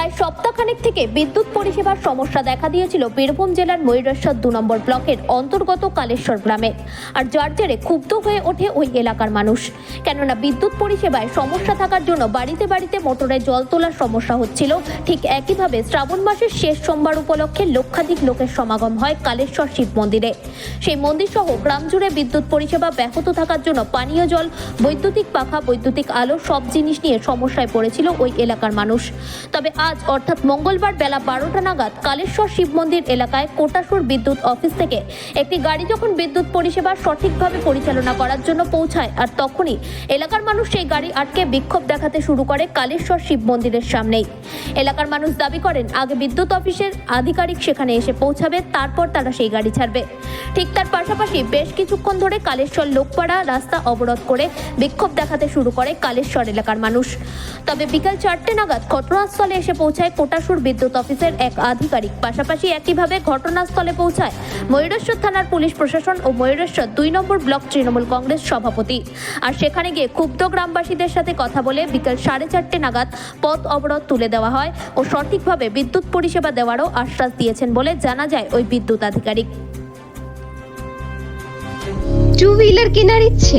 প্রায় সপ্তাহখানেক থেকে বিদ্যুৎ পরিষেবার সমস্যা দেখা দিয়েছিল বীরভূম জেলার ময়ূরেশ্বর দু নম্বর ব্লকের অন্তর্গত কালেশ্বর গ্রামে। আর যার জেরে ক্ষুব্ধ হয়ে ওঠে ওই এলাকার মানুষ। কেননা বিদ্যুৎ পরিষেবায় সমস্যা থাকার জন্য বাড়িতে বাড়িতে মোটরে জল তোলার সমস্যা হচ্ছিল। ঠিক একইভাবে শ্রাবণ মাসের শেষ সোমবার উপলক্ষে লক্ষাধিক লোকের সমাগম হয় কালেশ্বর শিব মন্দিরে। সেই মন্দির সহ গ্রাম জুড়ে বিদ্যুৎ পরিষেবা ব্যাহত থাকার জন্য পানীয় জল, বৈদ্যুতিক পাখা, বৈদ্যুতিক আলো সব জিনিস নিয়ে সমস্যায় পড়েছিল ওই এলাকার মানুষ। তবে আজ অর্থাৎ মঙ্গলবার বেলা বারোটা নাগাদ কালেশ্বর শিব মন্দির এলাকায় কোটাসুর বিদ্যুৎ অফিস থেকে একটি গাড়ি যখন বিদ্যুৎ পরিষেবা সঠিকভাবে পরিচালনা করার জন্য পৌঁছায় আর তখনই এলাকার মানুষ সেই গাড়ি আটকে বিক্ষোভ দেখাতে শুরু করে কালেশ্বর শিব মন্দিরের সামনেই। এলাকার মানুষ দাবি করেন, আগে বিদ্যুৎ অফিসের আধিকারিক সেখানে এসে পৌঁছাবে, তারপর তারা সেই গাড়ি ছাড়বে। ঠিক তার পাশাপাশি বেশ কিছুক্ষণ ধরে কালেশ্বর লোকপাড়া রাস্তা অবরোধ করে বিক্ষোভ দেখাতে শুরু করে কালেশ্বর এলাকার মানুষ। তবে বিকাল চারটে নাগাদ ঘটনাস্থলে এসে পৌঁছায় কোটাসুর বিদ্যুৎ অফিসের এক আধিকারিক। পাশাপাশি একইভাবে ঘটনাস্থলে পৌঁছায় ময়ূরেশ্বর থানার পুলিশ প্রশাসন ও ময়ূরেশ্বর দুই নম্বর ব্লক তৃণমূল কংগ্রেস সভাপতি। আর সেখানে গিয়ে ক্ষুব্ধ গ্রামবাসীদের সাথে কথা বলে বিকাল সাড়ে চারটে নাগাদ পথ অবরোধ তুলে দেওয়া হয় ও সঠিকভাবে বিদ্যুৎ পরিষেবা দেওয়ারও আশ্বাস দিয়েছেন বলে জানা যায় ওই বিদ্যুৎ আধিকারিক। টু হুইলার কেনার ইচ্ছে?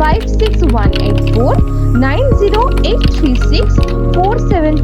five six one eight four nine zero eight three six four seven two nine seven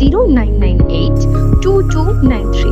0998 2293.